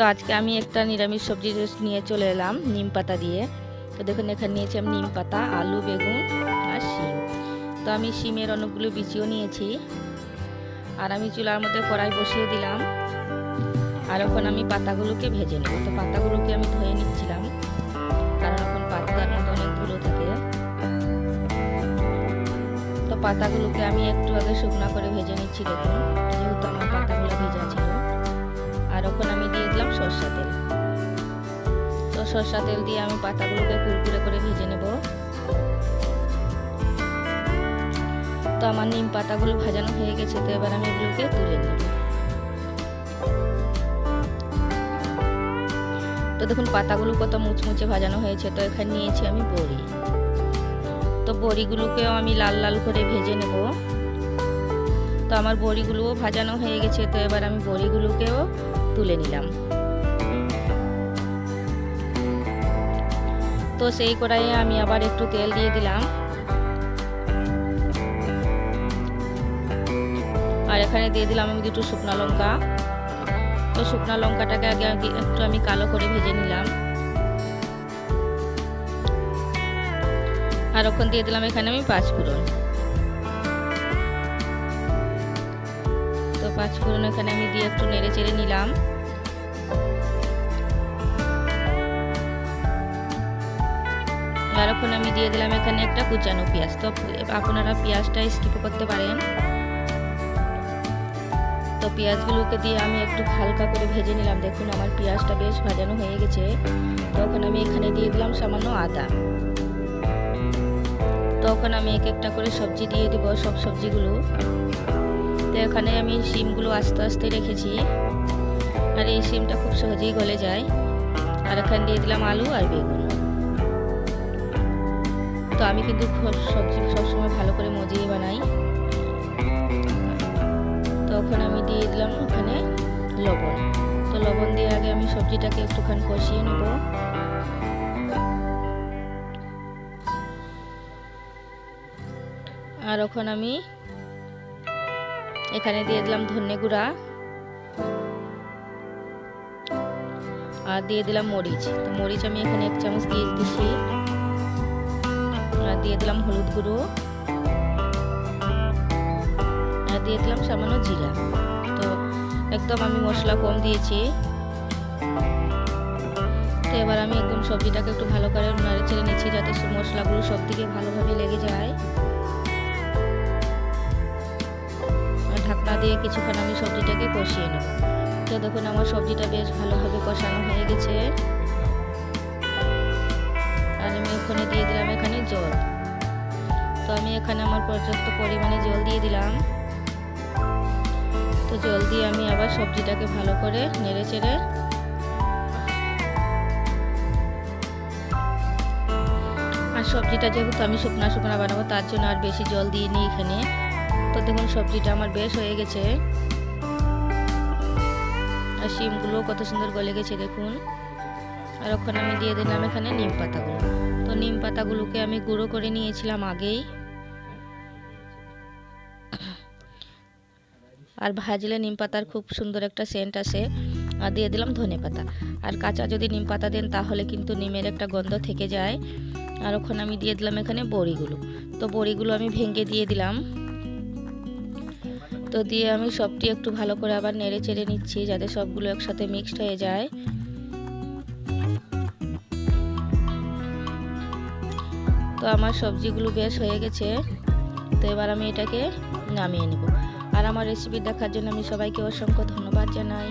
তো আজকে আমি একটা নিরামিষ সবজি নিয়ে চলে এলাম, নিম পাতা দিয়ে। তো দেখুন, এখানে নিয়েছি আমি নিম পাতা, আলু, বেগুন আর শিম। তো আমি শিমের অনেকগুলো বিচিও নিয়েছি। আর আমি চুলার মধ্যে কড়াই বসিয়ে দিলাম। আর এখন আমি পাতাগুলোকে ভেজে নেব। তো পাতাগুলোকে আমি ধুয়ে নিচ্ছিলাম, কারণ এখন পাতার মধ্যে অনেক ধুলো থাকে। তো পাতাগুলোকে আমি একটু আগে শুকনো করে ভেজে নিচ্ছি, দেখুন। যেহেতু আমার পাতাগুলো ভেজা ছিল। আর ওখানে আমি দিলাম সর্ষা তেল। তো সর্ষা তেল দিয়ে আমি পাতাগুলোকে কুরকুরে করে ভেজে নেব। তো আমার নিম পাতাগুলো ভাজানো হয়ে গেছে, তো এবার আমি এগুলোকে তুলে নেব। তো দেখুন, পাতাগুলো কত মুচমুচে ভাজানো হয়েছে, তো এখানে নিয়েছি আমি বড়ি। তো বড়িগুলোকেও আমি লাল লাল করে ভেজে নেব। তো আমার বড়িগুলোও ভাজানো হয়ে গেছে, তো এবার আমি বড়িগুলোকেও তুলে নিলাম। তো সেই কড়াইয়ে আমি আবার একটু তেল দিয়ে দিলাম। আর এখানে দিয়ে দিলাম আমি দুটো শুকনো লঙ্কা। তো শুকনো লঙ্কাটাকে আগে একটু আমি কালো করে ভেজে নিলাম। আর ওখান দিয়ে দিলাম এখানে আমি পাঁচ ফোড়ন। পাঁচ ফোড়ন এখানে আমি দিয়ে একটু নেড়ে চেড়ে নিলাম। এখন আমি দিয়ে দিলাম এখানে একটা কুচানো পেঁয়াজ। তো আপনারা পেঁয়াজটা স্কিপ করতে পারেন। তো পেঁয়াজগুলোকে দিয়ে আমি একটু হালকা করে ভেজে নিলাম। দেখুন, আমার পেঁয়াজটা বেশ ভাজানো হয়ে গেছে। তখন আমি এখানে দিয়ে দিলাম সামান্য আদা। তখন আমি এক একটা করে সবজি দিয়ে দিব, সব সবজিগুলো। তো এখানে আমি সিমগুলো আস্তে আস্তে রেখেছি। আর এই সিমটা খুব সহজেই গলে যায়। আর এখানে দিয়ে দিলাম আলু আর বেগুন। তো আমি কিন্তু সবজি সবসময় ভালো করে মজিয়ে বানাই। তখন আমি দিয়ে দিলাম ওখানে লবণ। তো লবণ দিয়ে আগে আমি সবজিটাকে একটুখানি কষিয়ে নেব। আর ওখানে আমি এখানে দিয়ে দিলাম ধনে গুঁড়া আর দিয়ে দিলাম মরিচ। তো মরিচ আমি এখানে এক চামচ দিয়ে দিচ্ছি। আর দিয়ে দিলাম হলুদ গুঁড়ো। আর দিয়ে দিলাম সামান্য জিরা। তো একদম আমি মশলা কম দিয়েছি। তো এবার আমি একদম সবজিটাকে একটু ভালো করে নাড়ে ছেড়ে নিচ্ছি যাতে মশলাগুলো সব দিকে ভালোভাবে লেগে যায়। দিয়ে কিছুক্ষণ আমি সবজিটাকে কষিয়ে নেব। তো দেখুন, আমার সবজিটা বেশ ভালোভাবে কষানো হয়ে গেছে। আর আমি ওখানে দিয়ে দিলাম এখানে জল। তো আমি এখানে আমার পর্যাপ্ত পরিমাণে জল দিয়ে দিলাম। তো জল দিয়ে আমি আবার সবজিটাকে ভালো করে নেড়ে চেড়ে আর সবজিটা যেহেতু আমি শুকনা শুকনা বানাবো, তার জন্য আর বেশি জল দিয়ে নিই এখানে। তো দেখুন, সবজিটা আমার বেশ হয়ে গেছে। আর শিমগুলো কত সুন্দর গলে গেছে, দেখুন। আর ওখানে আমি দিয়ে দিলাম এখানে নিম পাতাগুলো। তো নিম পাতাগুলোকে আমি গুঁড়ো করে নিয়েছিলাম আগেই। আর ভাজলে নিম পাতার খুব সুন্দর একটা সেন্ট আসে। আর দিয়ে দিলাম ধনে পাতা। আর কাঁচা যদি নিম পাতা দেন, তাহলে কিন্তু নিমের একটা গন্ধ থেকে যায়। আর ওখানে আমি দিয়ে দিলাম এখানে বড়িগুলো। তো বড়িগুলো আমি ভেঙে দিয়ে দিলাম। তো দিয়ে আমি সবটি একটু ভালো করে আবার নেড়ে চেড়ে নিচ্ছি যাতে সবগুলো একসাথে মিক্সড হয়ে যায়। তো আমার সবজিগুলো বেশ হয়ে গেছে। তো এবার আমি এটাকে নামিয়ে নেব। আর আমার রেসিপি দেখার জন্য আমি সবাইকে অসংখ্য ধন্যবাদ জানাই।